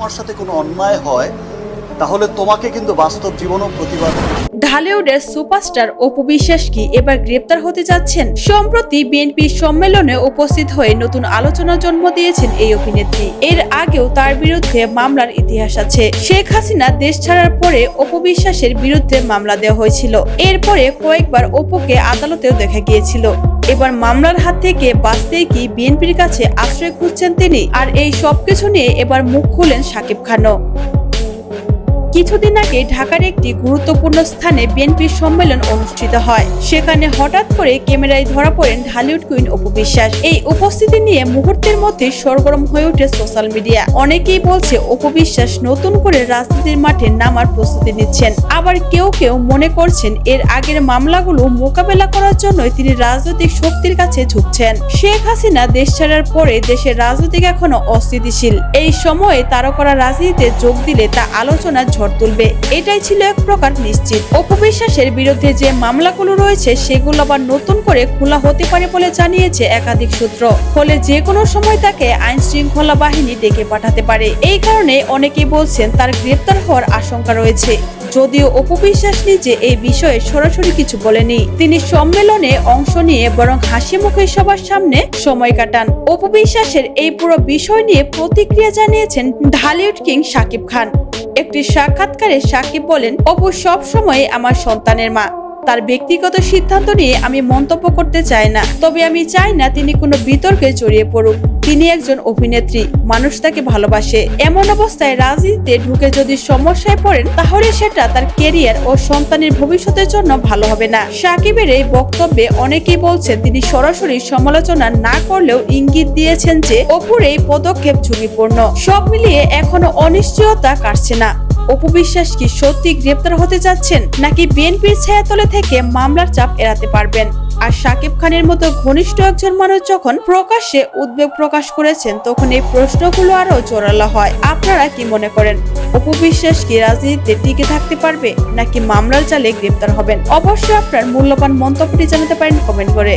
তোমার সাথে কোনো অন্যায় হয়, তাহলে তোমাকে কিন্তু বাস্তব জীবনও প্রতিবাদ ঢালিউডের সুপারস্টার অপু বিশ্বাস কি এবার গ্রেপ্তার হতে যাচ্ছেন? সম্প্রতি বিএনপি সম্মেলনে উপস্থিত হয়ে নতুন আলোচনা জন্ম দিয়েছেন এই অভিনেত্রী। এর আগেও তার বিরুদ্ধে মামলার ইতিহাস আছে। শেখ হাসিনা দেশ ছাড়ার পরে অপু বিশ্বাসের বিরুদ্ধে মামলা দেওয়া হয়েছিল। এরপরে কয়েকবার অপুকে আদালতেও দেখা গিয়েছিল। এবার মামলার হাত থেকে বাঁচতে কি বিএনপির কাছে আশ্রয় খুঁজছেন তিনি? আর এই সবকিছু নিয়ে এবার মুখ খুলেন সাকিব খানও। কিছুদিন আগে ঢাকার একটি গুরুত্বপূর্ণ স্থানে বিএনপির সম্মেলন অনুষ্ঠিত হয়। সেখানে হঠাৎ করে ক্যামেরায় ধরা পড়েন ঢালিউড কুইন অপু বিশ্বাস। এই উপস্থিতি নিয়ে মুহূর্তের মধ্যে সরগরম হয়ে ওঠে সোশ্যাল মিডিয়া। অনেকেই বলছে, অপু বিশ্বাস নতুন করে রাজনীতির মাঠে নামার প্রস্তুতি নিচ্ছেন। আবার কেউ কেউ মনে করছেন, এর আগের মামলাগুলো মোকাবেলা করার জন্যই তিনি রাজনৈতিক শক্তির কাছে ঝুঁকছেন। শেখ হাসিনা দেশ ছাড়ার পরে দেশের রাজনৈতিক এখনও অস্থিতিশীল। এই সময়ে তারকরা রাজনীতিতে যোগ দিলে তা আলোচনা ঝড় তুলবে। এটাই ছিল এক প্রকার নিশ্চিত। অপবিশ্বাসের বিরুদ্ধে যে মামলাগুলো রয়েছে, সেগুলো আবার নতুন করে খোলা হতে পারে বলে জানিয়েছে একাধিক সূত্র। ফলে যে কোনো সময় তাকে আইন শৃঙ্খলা বাহিনী ডেকে পাঠাতে পারে। এই কারণে অনেকেই বলছেন তার গ্রেপ্তার হওয়ার আশঙ্কা রয়েছে। যদিও অপবিশ্বাস নিজে এই বিষয়ে সরাসরি কিছু বলেনি। তিনি সম্মেলনে অংশ নিয়ে বরং হাসি মুখে সবার সামনে সময় কাটান। অপবিশ্বাসের এই পুরো বিষয় নিয়ে প্রতিক্রিয়া জানিয়েছেন ঢালিউড কিং শাকিব খান। একটি সাক্ষাৎকারে সাকিব বলেন অপু সব সময় আমার সন্তানের মা। তার ব্যক্তিগত সিদ্ধান্ত নিয়ে আমি মন্তব্য করতে চাই না। তবে আমি চাই না তিনি কোনো বিতর্কে জড়িয়ে পড়ুক। তিনি একজন অভিনেত্রী, মানুষ তাকে ভালোবাসে। এমন অবস্থায় রাজনীতিতে ঢুকে যদি সমস্যায় পড়েন, তাহলে সেটা তার কেরিয়ার ও সন্তানের ভবিষ্যতের জন্য ভালো হবে না। সাকিবের এই বক্তব্যে অনেকেই বলছেন, তিনি সরাসরি সমালোচনা না করলেও ইঙ্গিত দিয়েছেন যে অপুর এই পদক্ষেপ ঝুঁকিপূর্ণ। সব মিলিয়ে এখনও অনিশ্চয়তা কাটছে না। অপু বিশ্বাস কি সত্যি গ্রেপ্তার হতে যাচ্ছেন নাকি বিএনপির ছায়াতলে থেকে মামলার চাপ এড়াতে পারবেন? আর সাকিব খানের মতো ঘনিষ্ঠ একজন মানুষ যখন প্রকাশ্যে উদ্বেগ প্রকাশ করেছেন, তখন এই প্রশ্নগুলো আরও জোরালো হয়। আপনারা কি মনে করেন, অপু বিশ্বাস কি রাজনীতিতে টিকে থাকতে পারবে, নাকি মামলার চালে গ্রেপ্তার হবেন? অবশ্যই আপনার মূল্যবান মন্তব্যটি জানাতে পারেন কমেন্ট করে।